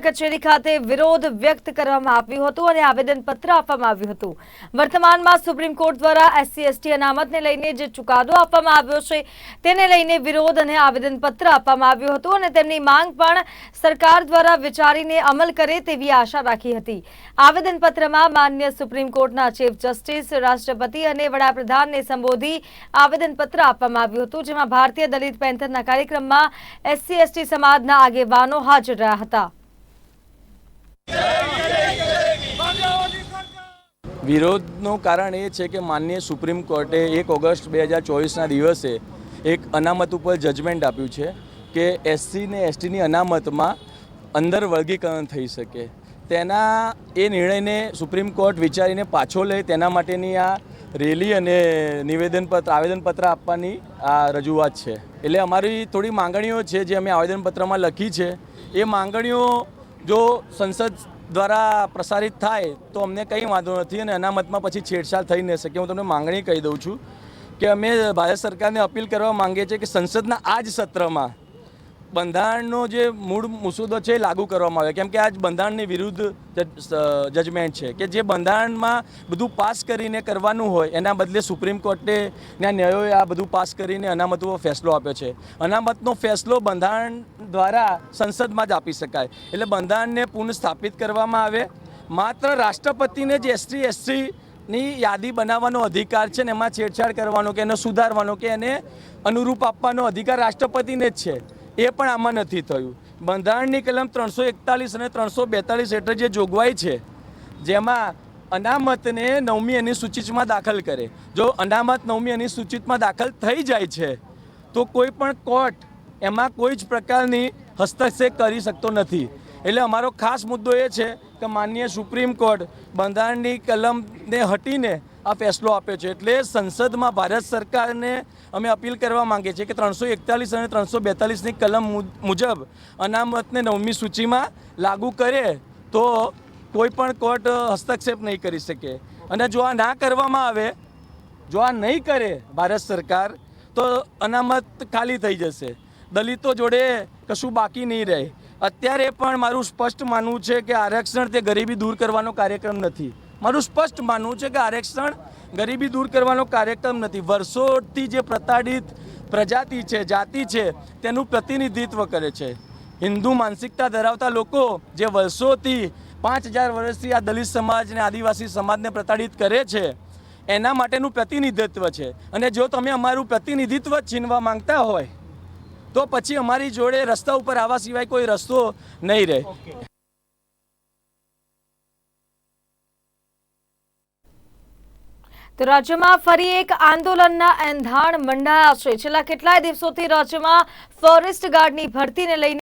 કચેરી ખાતે વિરોધ વ્યક્ત કરવામાં આવ્યું હતું અને આવેદનપત્ર આપવામાં આવ્યું હતું. વર્તમાનમાં સુપ્રીમ કોર્ટ દ્વારા એસસી, એસટી અનામતને લઈને જે ચુકાદો આપવામાં આવ્યો છે, તેને લઈને વિરોધ અને આવેદનપત્ર આપવામાં આવ્યું હતું અને તેમની માંગ પણ સરકાર દ્વારા વિચારીને અમલ કરે તેવી આશા રાખી હતી. આવેદનપત્રમાં માન્ય સુપ્રીમ કોર્ટના ચીફ જસ્ટિસ, રાષ્ટ્રપતિ અને વડાપ્રધાનને સંબોધી આવેદનપત્ર આપવામાં આવ્યું હતું, જેમાં ભારતીય દલિત પેન્થરના કાર્યક્રમમાં એસસી, એસટી સમાજના આગેવાનો હાજર રહ્યા હતા. વિરોધનું કારણ એ છે કે માનનીય સુપ્રીમ કોર્ટે એક ઓગસ્ટ બે હજાર ચોવીસના દિવસે એક અનામત ઉપર જજમેન્ટ આપ્યું છે કે એસસી ને એસટીની અનામતમાં અંદર વર્ગીકરણ થઈ શકે. તેના એ નિર્ણયને સુપ્રીમ કોર્ટ વિચારીને પાછો લે, તેના માટેની આ રેલી અને નિવેદનપત્ર આવેદનપત્ર આપવાની આ રજૂઆત છે. એટલે અમારી થોડી માંગણીઓ છે જે અમે આવેદનપત્રમાં લખી છે. એ માંગણીઓ જો સંસદ દ્વારા પ્રસારિત થાય તો અમને કંઈ વાંધો નથી અને અનામતમાં પછી છેડછાડ થઈ ન શકે. હું તમને માંગણી કહી દઉં છું કે અમે ભારત સરકારને અપીલ કરવા માંગીએ છીએ કે સંસદના આ જ સત્રમાં બંધારણનો જે મૂળ મુસુદો છે એ લાગુ કરવામાં આવે કેમ કે આજ બંધારણની વિરુદ્ધ જજમેન્ટ છે. કે જે બંધારણમાં બધું પાસ કરીને કરવાનું હોય, એના બદલે સુપ્રીમ કોર્ટે ના ન્યાયોએ આ બધું પાસ કરીને અનામતનો ફેસલો આપ્યો છે. અનામતનો ફેસલો બંધારણ દ્વારા સંસદમાં જ આપી શકાય. એટલે બંધારણને પુનઃસ્થાપિત કરવામાં આવે. માત્ર રાષ્ટ્રપતિને જ એસટી એસસી ની યાદી બનાવવાનો અધિકાર છે ને એમાં છેડછાડ કરવાનો કે એને સુધારવાનો કે એને અનુરૂપ આપવાનો અધિકાર રાષ્ટ્રપતિને જ છે. એ પણ આમાં નથી થયું. બંધારણની કલમ ત્રણસો એકતાલીસ અને ત્રણસો બેતાલીસ હેઠળ જે જોગવાઈ છે, જેમાં અનામતને નવમી એની સૂચિતમાં દાખલ કરે. જો અનામત નવમી એની સૂચિતમાં દાખલ થઈ જાય છે, તો કોઈ પણ કોર્ટ એમાં કોઈ જ પ્રકારની હસ્તક્ષેપ કરી શકતો નથી. એટલે અમારો ખાસ મુદ્દો એ છે કે માનનીય સુપ્રીમ કોર્ટ બંધારણની કલમને હટીને આ ફેસલો આપ્યો છે એટલે સંસદમાં ભારત સરકારને અમે અપીલ કરવા માંગીએ છીએ કે ત્રણસો એકતાલીસ અને ત્રણસો બેતાલીસની કલમ મુજબ અનામતને નવમી સૂચિમાં લાગુ કરે તો કોઈ પણ કોર્ટ હસ્તક્ષેપ નહીં કરી શકે. અને જો આ ના કરવામાં આવે, જો આ નહીં કરે ભારત સરકાર, તો અનામત ખાલી થઈ જશે. દલિતો જોડે કશું બાકી નહીં રહે. અત્યારે પણ મારું સ્પષ્ટ માનવું છે કે આરક્ષણ તે ગરીબી દૂર કરવાનો કાર્યક્રમ નથી. મારું સ્પષ્ટ માનવું છે કે આરક્ષણ ગરીબી દૂર કરવાનો કાર્યક્રમ નથી. વર્ષોથી જે પ્રતાડિત પ્રજાતિ છે, જાતિ છે, તેનું પ્રતિનિધિત્વ કરે છે. હિન્દુ માનસિકતા ધરાવતા લોકો જે વર્ષોથી પાંચ હજાર વર્ષથી આ દલિત સમાજ અને આદિવાસી સમાજને પ્રતાડિત કરે છે, એના માટેનું પ્રતિનિધિત્વ છે. અને જો તમે અમારું પ્રતિનિધિત્વ છીનવા માંગતા હોય, તો પછી અમારી જોડે રસ્તા ઉપર આવવા સિવાય કોઈ રસ્તો નહીં રહે. તો રાજ્યમાં ફરી એક આંદોલનના એંધાણ મંડાયા છે. છેલ્લા કેટલાય દિવસોથી રાજ્યમાં ફોરેસ્ટ ગાર્ડની ભરતીને લઈને